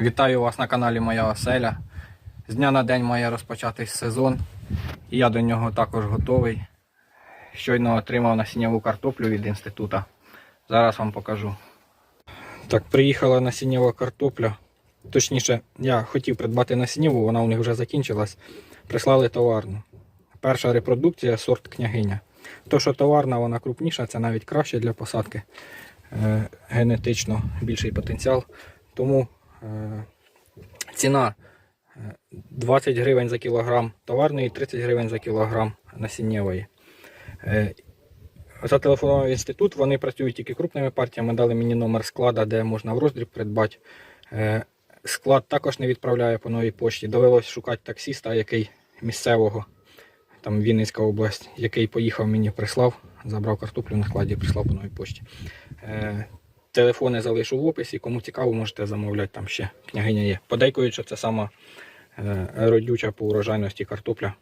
Вітаю вас на каналі Моя Оселя. З дня на день має розпочатись сезон, і я до нього також готовий. Щойно отримав насіннєву картоплю від інституту. Зараз вам покажу. Так, приїхала насіннєва картопля. Точніше, я хотів придбати насіннєву, вона у них вже закінчилась. Прислали товарну. Перша репродукція сорт княгиня. То, що товарна, вона крупніша, це навіть краще для посадки. Е, генетично більший потенціал. Тому ціна е, 20 гривень за кілограм товарної, 30 гривень за кілограм насіннєвої. Е, Зателефонував інститут, вони працюють тільки крупними партіями, дали мені номер склада, де можна в роздріб придбати. Е, Склад також не відправляє по новій пошті. Довелось шукати таксіста, який місцевого, там Вінницька область, який поїхав мені, прислав, забрав картоплю на складі, прислав по новій пошті. Телефони залишу в описі. Кому цікаво, можете замовляти там ще княгиня є. Подейкують, що це сама е, родюча по урожайності картопля.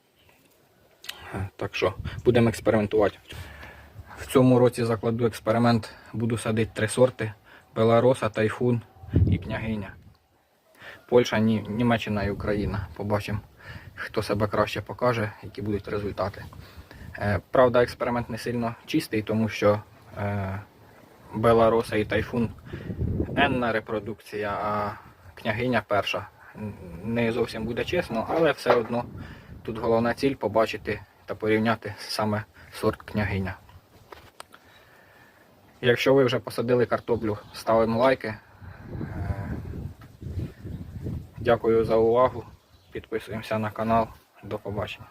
Е, Так що будемо експериментувати. В цьому році закладу експеримент, буду садити три сорти: Белароса, Тайфун і княгиня. Польща, Німеччина і Україна. Побачимо, хто себе краще покаже, які будуть результати. Е, Правда, експеримент не сильно чистий, тому що Белароса і Тайфун енна репродукція, а княгиня перша. Не зовсім буде чесно, але все одно тут головна ціль побачити та порівняти саме сорт княгиня. Якщо ви вже посадили картоплю, ставимо лайки. Дякую за увагу. Підписуємося на канал. До побачення.